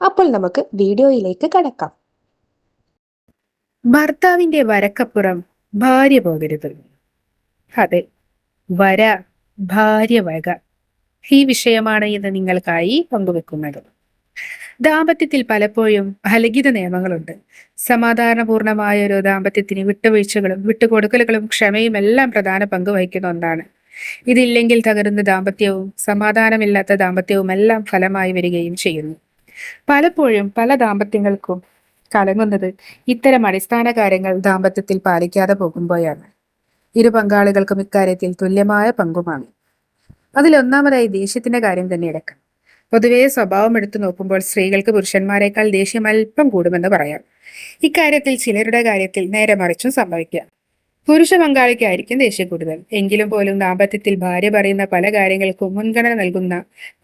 അപ്പോൾ നമുക്ക് വീഡിയോയിലേക്ക് കടക്കാം. ഭർത്താവിന്റെ വരക്കപ്പുറം ഭാര്യ പോകരുത്. അതെ വര ഭാര്യ വക. ഈ വിഷയമാണ് ഇന്ന് നിങ്ങൾക്കായി പങ്കുവെക്കുന്നത്. ദാമ്പത്യത്തിൽ പലപ്പോഴും ഫലഗിത നിയമങ്ങളുണ്ട്. സമാധാനപൂർണമായ ഒരു ദാമ്പത്യത്തിന് വിട്ടുവീഴ്ചകളും വിട്ടുകൊടുക്കലുകളും ക്ഷമയും എല്ലാം പ്രധാന പങ്ക് വഹിക്കുന്ന ഒന്നാണ്. ഇതില്ലെങ്കിൽ തകരുന്ന ദാമ്പത്യവും സമാധാനമില്ലാത്ത ദാമ്പത്യവും എല്ലാം ഫലമായി വരികയും ചെയ്യുന്നു. പലപ്പോഴും പല ദാമ്പത്യങ്ങൾക്കും കലങ്ങുന്നത് ഇത്തരം അടിസ്ഥാന കാര്യങ്ങൾ ദാമ്പത്യത്തിൽ പാലിക്കാതെ പോകുമ്പോഴാണ്. ഇരു പങ്കാളികൾക്കും ഇക്കാര്യത്തിൽ തുല്യമായ പങ്കുമാണ്. അതിലൊന്നാമതായി ദേഷ്യത്തിന്റെ കാര്യം തന്നെ എടുക്കാം. പൊതുവേ സ്വഭാവം എടുത്തു നോക്കുമ്പോൾ സ്ത്രീകൾക്ക് പുരുഷന്മാരെക്കാൾ ദേഷ്യം അല്പം കൂടുമെന്ന് പറയാം. ഇക്കാര്യത്തിൽ ചിലരുടെ കാര്യത്തിൽ നേരെ മറിച്ചും സംഭവിക്കാം. പുരുഷ പങ്കാളിക്കായിരിക്കും ദേഷ്യം കൂടുതൽ എങ്കിലും പോലും ദാമ്പത്യത്തിൽ ഭാര്യ പറയുന്ന പല കാര്യങ്ങൾക്കും മുൻഗണന നൽകുന്ന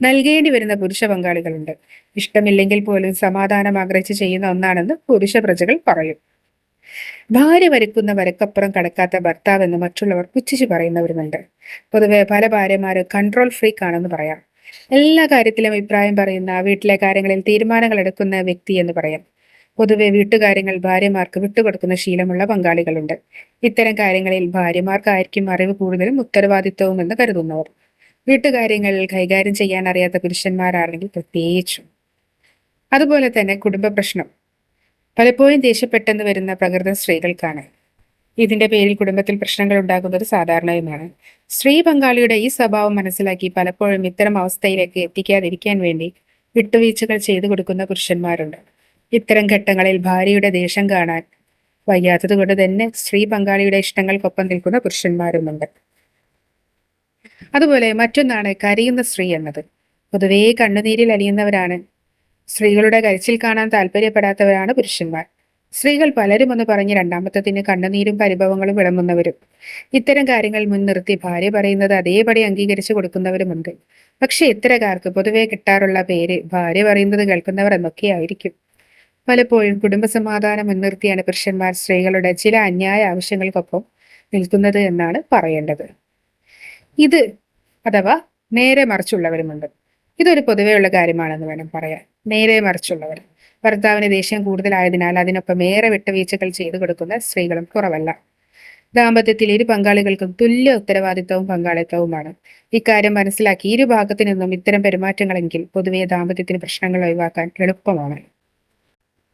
നൽകേണ്ടി വരുന്ന പുരുഷ പങ്കാളികളുണ്ട്. ഇഷ്ടമില്ലെങ്കിൽ പോലും സമാധാനം ആഗ്രഹിച്ച് ചെയ്യുന്ന ഒന്നാണെന്ന് പുരുഷ പ്രജകൾ പറയും. ഭാര്യ വരക്കുന്ന വരക്കപ്പുറം കടക്കാത്ത ഭർത്താവ് എന്ന് മറ്റുള്ളവർ പുച്ഛിച്ചു പറയുന്നവരുമുണ്ട്. പൊതുവെ പല ഭാര്യമാര് കൺട്രോൾ ഫ്രീക്ക് ആണെന്ന് പറയാം. എല്ലാ കാര്യത്തിലും അഭിപ്രായം പറയുന്ന വീട്ടിലെ കാര്യങ്ങളിൽ തീരുമാനങ്ങൾ എടുക്കുന്ന വ്യക്തി എന്ന് പറയാം. പൊതുവെ വീട്ടുകാര്യങ്ങൾ ഭാര്യമാർക്ക് വിട്ടുകൊടുക്കുന്ന ശീലമുള്ള പങ്കാളികളുണ്ട്. ഇത്തരം കാര്യങ്ങളിൽ ഭാര്യമാർക്കായിരിക്കും അറിവ് കൂടുതലും ഉത്തരവാദിത്വവും എന്ന് കരുതുന്നവർ. വീട്ടുകാര്യങ്ങൾ കൈകാര്യം ചെയ്യാൻ അറിയാത്ത പുരുഷന്മാരാണെങ്കിൽ പ്രത്യേകിച്ചും. അതുപോലെ തന്നെ കുടുംബ പ്രശ്നം. പലപ്പോഴും ദേഷ്യപ്പെട്ടെന്ന് വരുന്ന പ്രകൃത സ്ത്രീകൾക്കാണ്. ഇതിന്റെ പേരിൽ കുടുംബത്തിൽ പ്രശ്നങ്ങൾ ഉണ്ടാകുന്നത് സാധാരണയുമാണ്. സ്ത്രീ പങ്കാളിയുടെ ഈ സ്വഭാവം മനസ്സിലാക്കി പലപ്പോഴും ഇത്തരം അവസ്ഥയിലേക്ക് എത്തിക്കാതിരിക്കാൻ വേണ്ടി വിട്ടുവീഴ്ചകൾ ചെയ്തു കൊടുക്കുന്ന പുരുഷന്മാരുണ്ട്. ഇത്തരം ഘട്ടങ്ങളിൽ ഭാര്യയുടെ ദേഷ്യം കാണാൻ വയ്യാത്തത് കൊണ്ട് തന്നെ സ്ത്രീ പങ്കാളിയുടെ ഇഷ്ടങ്ങൾക്കൊപ്പം നിൽക്കുന്ന പുരുഷന്മാരുമുണ്ട്. അതുപോലെ മറ്റൊന്നാണ് കരയുന്ന സ്ത്രീ എന്നത്. പൊതുവേ കണ്ണുനീരിൽ അലിയുന്നവരാണ്. സ്ത്രീകളുടെ കരച്ചിൽ കാണാൻ താല്പര്യപ്പെടാത്തവരാണ് പുരുഷന്മാർ. സ്ത്രീകൾ പലരും എന്ന് പറഞ്ഞ് രണ്ടാമത്തതിന് കണ്ണുനീരും പരിഭവങ്ങളും വിളമ്പുന്നവരും. ഇത്തരം കാര്യങ്ങൾ മുൻനിർത്തി ഭാര്യ പറയുന്നത് അതേപടി അംഗീകരിച്ചു കൊടുക്കുന്നവരുമുണ്ട്. പക്ഷെ ഇത്തരക്കാർക്ക് പൊതുവെ കിട്ടാറുള്ള പേര് ഭാര്യ പറയുന്നത് കേൾക്കുന്നവർ എന്നൊക്കെ ആയിരിക്കും പലപ്പോഴും കുടുംബസമാധാനം മുൻനിർത്തിയാണ് പുരുഷന്മാർ സ്ത്രീകളുടെ ചില അന്യായ ആവശ്യങ്ങൾക്കൊപ്പം നിൽക്കുന്നത് എന്നാണ് പറയേണ്ടത്. ഇത് അഥവാ നേരെ മറിച്ചുള്ളവരുമുണ്ട്. ഇതൊരു പൊതുവെയുള്ള കാര്യമാണെന്ന് വേണം പറയാൻ. നേരെ മറിച്ചുള്ളവർ. ഭർത്താവിന് ദേഷ്യം കൂടുതലായതിനാൽ അതിനൊപ്പം ഏറെ വിട്ടുവീഴ്ചകൾ ചെയ്തു കൊടുക്കുന്ന സ്ത്രീകളും കുറവല്ല. ദാമ്പത്യത്തിൽ ഇരു പങ്കാളികൾക്കും തുല്യ ഉത്തരവാദിത്തവും പങ്കാളിത്തവുമാണ്. ഇക്കാര്യം മനസ്സിലാക്കി ഇരു ഭാഗത്തു നിന്നും ഇത്തരം പെരുമാറ്റങ്ങളെങ്കിൽ പൊതുവെ ദാമ്പത്യത്തിന് പ്രശ്നങ്ങൾ ഒഴിവാക്കാൻ എളുപ്പമാണ്.